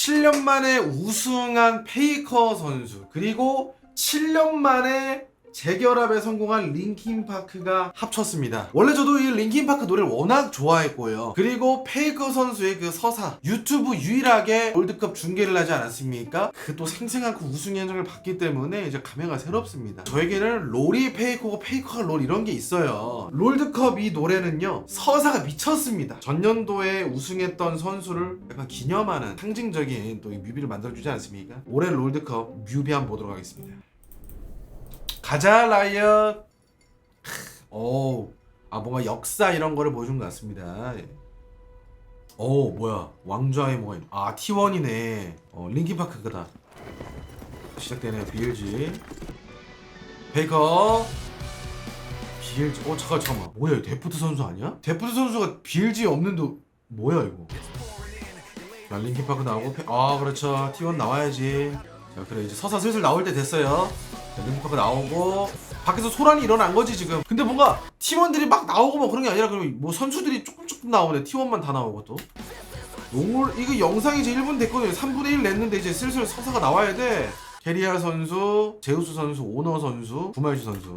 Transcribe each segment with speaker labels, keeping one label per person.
Speaker 1: 7년 만에 우승한 페이커 선수 그리고 7년 만에 재결합에 성공한 링킨파크가 합쳤습니다. 원래 저도 이 링킨파크 노래를 워낙 좋아했고요. 그리고 페이커 선수의 그 서사 유튜브 유일하게 월드컵 중계를 하지 않았습니까? 그 또 생생한 그 우승 현장을 봤기 때문에 이제 감회가 새롭습니다. 저에게는 롤이 페이커고 페이커가 롤 이런 게 있어요. 롤드컵 이 노래는요 서사가 미쳤습니다. 전년도에 우승했던 선수를 약간 기념하는 상징적인 또이 뮤비를 만들어주지 않습니까? 올해 롤드컵 뮤비 한번 보도록 하겠습니다. 가자 라이엇. 오, 아 뭔가 역사 이런 거를 보여준 것 같습니다. 예. 오 뭐야 왕좌의 있... 아 T1이네. 어 링kin 파크다. 시작되네 BLG. 베이커. BLG. 어 잠깐 잠깐만. 뭐야 이거 데프트 선수 아니야? 데프트 선수가 BLG 없는데 뭐야 이거? 자 링kin 파크 나오고 페... 아 그렇죠 T1 나와야지. 자 그래 이제 서사 슬슬 나올 때 됐어요. 자, 링크파크 나오고 밖에서 소란이 일어난 거지 지금. 근데 뭔가 팀원들이 막 나오고 뭐 그런 게 아니라 그럼 뭐 선수들이 조금 조금 나오네. 팀원만 다 나오고 또. 농을 이거 영상이 이제 1분 됐거든요. 3분의 1 냈는데 이제 슬슬 서사가 나와야 돼. 게리아 선수, 제우스 선수, 오너 선수, 구마유시 선수.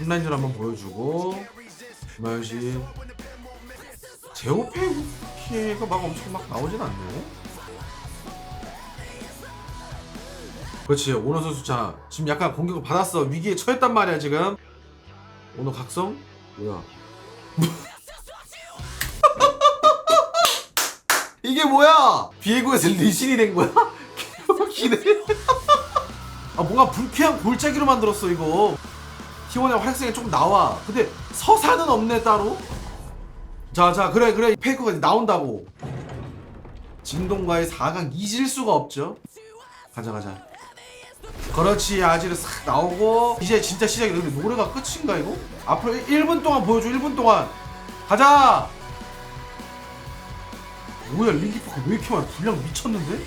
Speaker 1: 홈라인전 한번 보여주고 구마유시 제오페이가 막 엄청 막 나오진 않네. 그렇지. 오너 선수 자 지금 약간 공격을 받았어. 위기에 처했단 말이야 지금. 오너 각성? 뭐야? 이게 뭐야? 비에고에서 리신이 된 거야? 개웃기네. 아 뭔가 불쾌한 골짜기로 만들었어 이거. T1의 활성이 조금 나와. 근데 서사는 없네 따로. 자자 그래 그래. 페이커가 이제 나온다고. 진동과의 4강 잊을 수가 없죠. 가자 가자 그렇지 아지르 싹 나오고 이제 진짜 시작이 근데 노래가 끝인가 이거? 앞으로 1 분 동안 보여줘 1분 동안 가자 뭐야 링키파크 왜 이렇게 많아 분량 미쳤는데?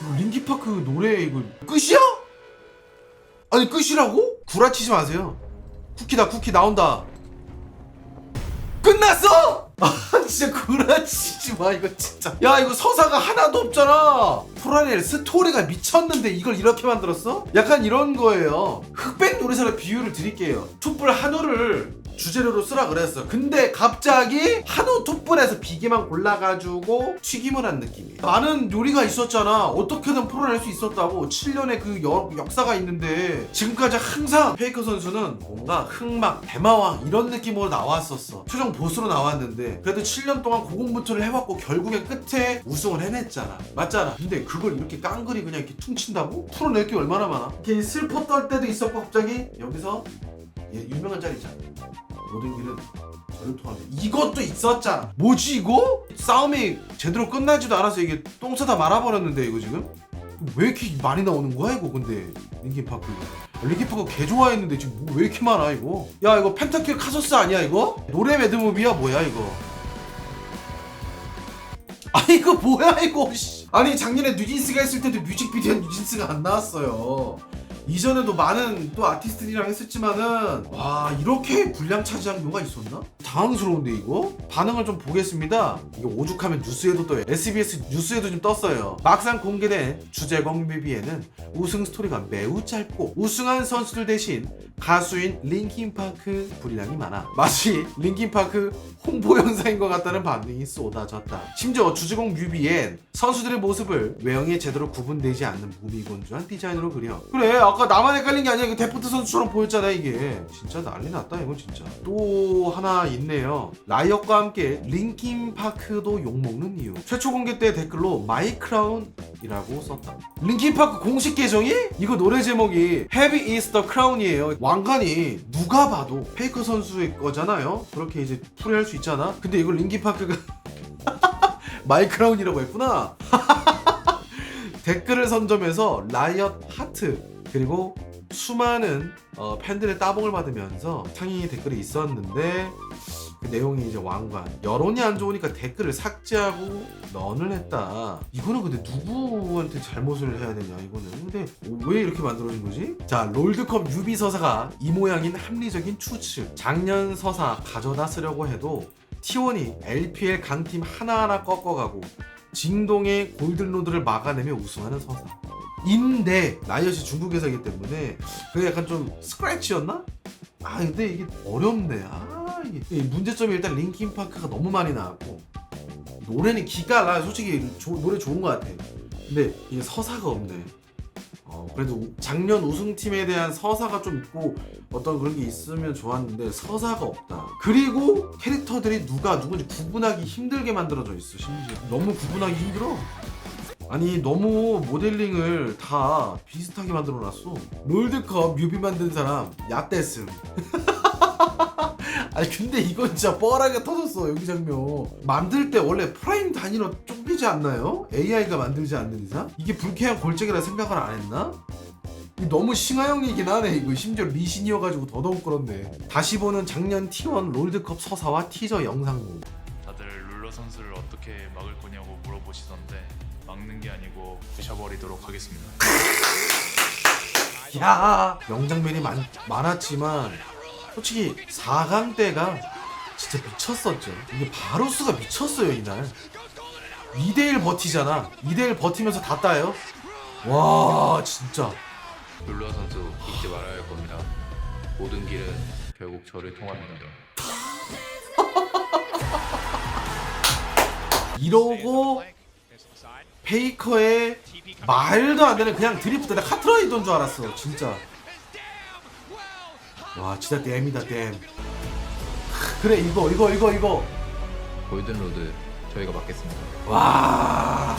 Speaker 1: 이거 링키파크 노래 이거 끝이야? 아니 끝이라고? 구라치지 마세요 쿠키다 쿠키 나온다 끝났어? 아 진짜 구라치지 마 이거 진짜. 야 이거 서사가 하나도 없잖아. 프라넬 스토리가 미쳤는데 이걸 이렇게 만들었어? 약간 이런 거예요. 흑백 노래사를 비유를 드릴게요. 툭불 한우를 주재료로 쓰라 그랬어. 근데 갑자기 한우 툭불에서 비계만 골라가지고 튀김을 한 느낌이에요 많은 요리가 있었잖아. 어떻게든 풀어낼 수 있었다고. 7년의 그 여- 역사가 있는데 지금까지 항상 페이커 선수는 뭔가 흑막 대마왕 이런 느낌으로 나왔었어. 최종 보스로 나왔는데 그래도 7년 동안 고군분투를 해왔고 결국에 끝에 우승을 해냈잖아. 맞잖아. 근데 그걸 이렇게 깡그리 그냥 이렇게 퉁친다고? 풀어낼 게 얼마나 많아? 이렇게 슬퍼 떨 때도 있었고 갑자기 여기서 얘 유명한 짤 있잖아 모든 길은 저를 통한다 이것도 있었잖아 뭐지 이거? 싸움이 제대로 끝나지도 않아서 이게 똥 싸다 말아버렸는데 이거 지금? 왜 이렇게 많이 나오는 거야 이거 근데 링킨파크 이거 링킨파크 개 좋아했는데 지금 뭐 왜 이렇게 많아 이거 야 이거 펜타킬 카소스 아니야 이거? 노래 매드무비야 뭐야 이거 아니 이거 뭐야 이거 씨. 아니 작년에 뉴진스가 했을 때도 뮤직비디오 뉴진스가 안 나왔어요 이전에도 많은 또 아티스트들이랑 했었지만은 와 이렇게 분량 차지한 경우가 있었나? 당황스러운데 이거? 반응을 좀 보겠습니다. 이게 오죽하면 뉴스에도 떠요. SBS 뉴스에도 좀 떴어요. 막상 공개된 주제곡 뮤비에는 우승 스토리가 매우 짧고 우승한 선수들 대신 가수인 링킨파크 분량이 많아. 마치 링킨파크 홍보 영상인 것 같다는 반응이 쏟아졌다. 심지어 주제곡 뮤비엔 선수들의 모습을 외형에 제대로 구분되지 않는 무미건조한 디자인으로 그려. 그래 아까 나만 헷갈린 게 아니야. 이거 데프트 선수처럼 보였잖아 이게. 진짜 난리 났다 이거 진짜. 또 하나 있 네요. 라이엇과 함께 링킨파크도 욕먹는 이유. 최초 공개 때 댓글로 마이크라운이라고 썼다. 링킨파크 공식 계정이? 이거 노래 제목이 Heavy is the Crown이에요. 왕관이 누가 봐도 페이커 선수의 거잖아요. 그렇게 이제 풀이할 수 있잖아. 근데 이걸 링킨파크가 마이크라운이라고 했구나. 댓글을 선점해서 라이엇 하트 그리고 수많은 어, 팬들의 따봉을 받으면서 상위 댓글이 있었는데 그 내용이 이제 왕관 여론이 안 좋으니까 댓글을 삭제하고 넌을 했다 이거는 근데 누구한테 잘못을 해야 되냐 이거는 근데 왜 이렇게 만들어진 거지? 자 롤드컵 유비 서사가 이 모양인 합리적인 추측 작년 서사 가져다 쓰려고 해도 T1이 LPL 강팀 하나하나 꺾어가고 징동의 골든로드를 막아내며 우승하는 서사. 인데 라이엇이 중국에서이기 때문에 그게 약간 좀 스크래치였나? 아 근데 이게 어렵네. 아 이게 이 문제점이 일단 링킨 파크가 너무 많이 나왔고 노래는 기가 나 솔직히 조- 노래 좋은 것 같아. 근데 이게 서사가 없네. 어, 그래도 우- 작년 우승팀에 대한 서사가 좀 있고 어떤 그런 게 있으면 좋았는데 서사가 없다. 그리고 캐릭터들이 누가 누군지 구분하기 힘들게 만들어져 있어 심지어 너무 구분하기 힘들어. 아니 너무 모델링을 다 비슷하게 만들어놨어. 롤드컵 뮤비 만든 사람 야떼슨. 아니 근데 이건 진짜 뻔하게 터졌어 여기 장면 만들 때 원래 프라임 단위로 쪼개지 않나요? AI가 만들지 않는 이상? 이게 불쾌한 골짜기라 생각을 안 했나? 너무 싱하형이긴 하네 이거 심지어 리신이어가지고 더더욱 그렇네 다시 보는 작년 T1 롤드컵 서사와 티저 영상물
Speaker 2: 다들 룰러 선수를 어떻게 막을 거냐고 물어보시던데 막는 게 아니고 부셔버리도록 하겠습니다.
Speaker 1: 야 명장면이 많, 많았지만 솔직히 4강 때가 진짜 미쳤었죠. 이게 바로스가 미쳤어요 이날. 2대1 버티잖아. 2대1 버티면서 다 따요. 와 진짜.
Speaker 3: 룰러 선수 잊지 말아야 할 겁니다. 모든 길은 결국 저를 통합니다.
Speaker 1: 이러고 페이커의 말도 안 되는 그냥 드리프트 나 카트라이더인 줄 알았어 진짜 와 진짜 댐이다 댐 그래 이거 이거 이거 이거
Speaker 3: 골든 로드 저희가 맡겠습니다.
Speaker 1: 와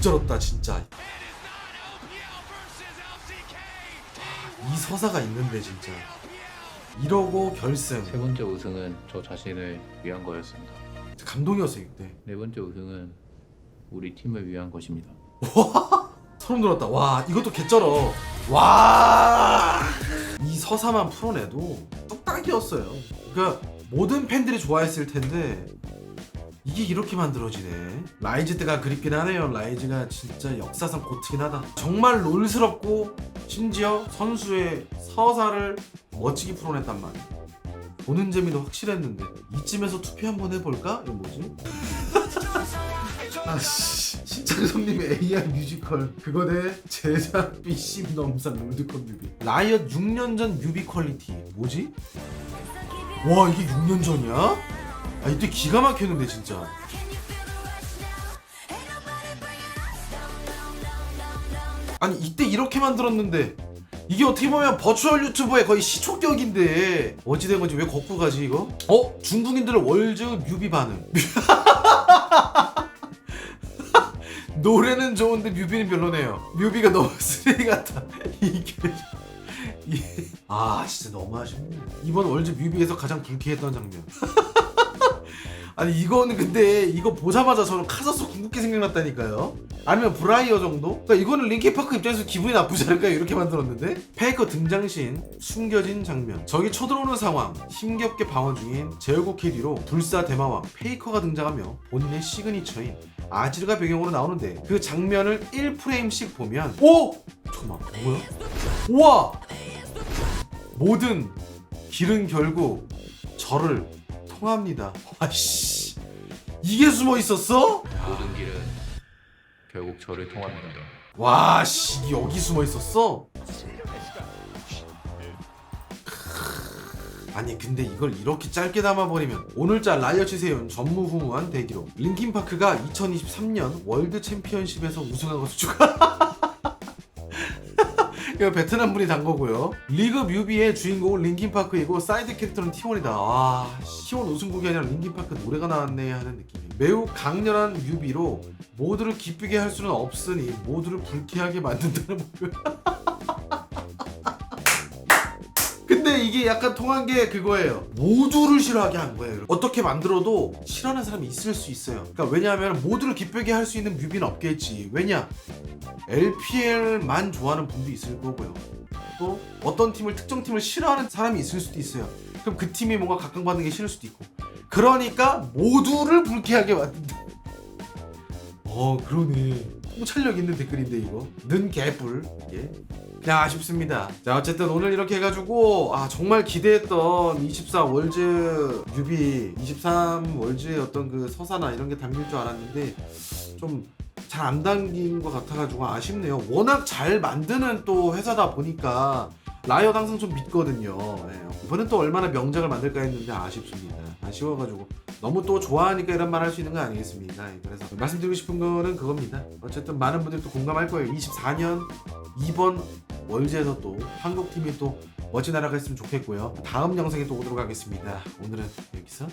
Speaker 1: 쩔었다 진짜 이 서사가 있는데 진짜 이러고 결승
Speaker 3: 세 번째 우승은 저 자신을 위한 거였습니다.
Speaker 1: 감동이었어요 그때
Speaker 3: 네 번째 우승은 우리 팀을 위한 것입니다.
Speaker 1: 소름 돋았다. 와, 이것도 개쩔어. 와, 이 서사만 풀어내도 뚝딱이었어요. 그러니까 모든 팬들이 좋아했을 텐데 이게 이렇게 만들어지네. 라이즈 때가 그립긴 하네요. 라이즈가 진짜 역사상 고트긴 하다. 정말 롤스럽고 심지어 선수의 서사를 멋지게 풀어냈단 말이야. 보는 재미도 확실했는데 이쯤에서 투표 한번 해볼까? 이거 뭐지? 아씨 신창섭님의 AI 뮤지컬 그거 대 제작비 10 넘산 롤드컵 뮤비 라이엇 6년 전 뮤비 퀄리티 뭐지? 와 이게 6년 전이야? 아 이때 기가 막혔는데 진짜 아니 이때 이렇게 만들었는데 이게 어떻게 보면 버추얼 유튜버의 거의 시초격인데 어찌된 건지 왜 거꾸로 가지 이거? 어? 중국인들 월즈 뮤비 반응 노래는 좋은데 뮤비는 별로네요. 뮤비가 너무 쓰레기 같아. 이게 이- 아 진짜 너무 아쉽네. 이번 월즈 뮤비에서 가장 불쾌했던 장면. 아니 이거는 근데 이거 보자마자 저는 카사스 궁극기 생각났다니까요. 아니면 브라이어 정도? 그러니까 이거는 링키파크 입장에서 기분이 나쁘지 않을까요? 이렇게 만들었는데 페이커 등장신 숨겨진 장면 적이 쳐들어오는 상황 힘겹게 방어 중인 제어국 캐디로 불사 대마왕 페이커가 등장하며 본인의 시그니처인 아지르가 배경으로 나오는데 그 장면을 1프레임씩 보면 오! 잠깐만 뭐야? 우와! 모든 길은 결국 저를 통합니다 와씨 이게 숨어 있었어?
Speaker 3: 모든 길은 결국 저를 통합니다.
Speaker 1: 와씨 여기 숨어 있었어? 아니 근데 이걸 이렇게 짧게 담아버리면 오늘자 라이엇이 세운 전무후무한 대기록 링킨파크가 2023년 월드 챔피언십에서 우승한 것을 축하 이거 베트남 분이 단 거고요 리그 뮤비의 주인공은 링킨파크이고 사이드 캐릭터는 T1이다 와 T1 우승국이 아니라 링킨파크 노래가 나왔네 하는 느낌이 매우 강렬한 뮤비로 모두를 기쁘게 할 수는 없으니 모두를 불쾌하게 만든다는 목표 근데 이게 약간 통한 게 그거예요. 모두를 싫어하게 한 거예요. 어떻게 만들어도 싫어하는 사람이 있을 수 있어요. 그러니까 왜냐하면 모두를 기쁘게 할 수 있는 뮤비는 없겠지. 왜냐? LPL만 좋아하는 분도 있을 거고요. 또 어떤 팀을 특정 팀을 싫어하는 사람이 있을 수도 있어요. 그럼 그 팀이 뭔가 각광받는 게 싫을 수도 있고. 그러니까 모두를 불쾌하게 만든다. 어 그러네. 통찰력 있는 댓글인데 이거. 는 개뿔. 예. 야 아쉽습니다. 자 어쨌든 오늘 이렇게 해가지고 아 정말 기대했던 24 월즈 뮤비 23 월즈의 어떤 그 서사나 이런 게 담길 줄 알았는데 좀 잘안 담긴 것 같아가지고 아쉽네요. 워낙 잘 만드는 또 회사다 보니까 라이엇 항상 좀 믿거든요. 예. 이번엔 또 얼마나 명작을 만들까 했는데 아쉽습니다. 아쉬워가지고 너무 또 좋아하니까 이런 말 할 수 있는 거 아니겠습니까? 예, 그래서 말씀드리고 싶은 거는 그겁니다. 어쨌든 많은 분들이 또 공감할 거예요. 24년 2번 월즈에서 또 한국 팀이 또 멋진 나라가 있으면 좋겠고요. 다음 영상에 또 오도록 하겠습니다. 오늘은 여기서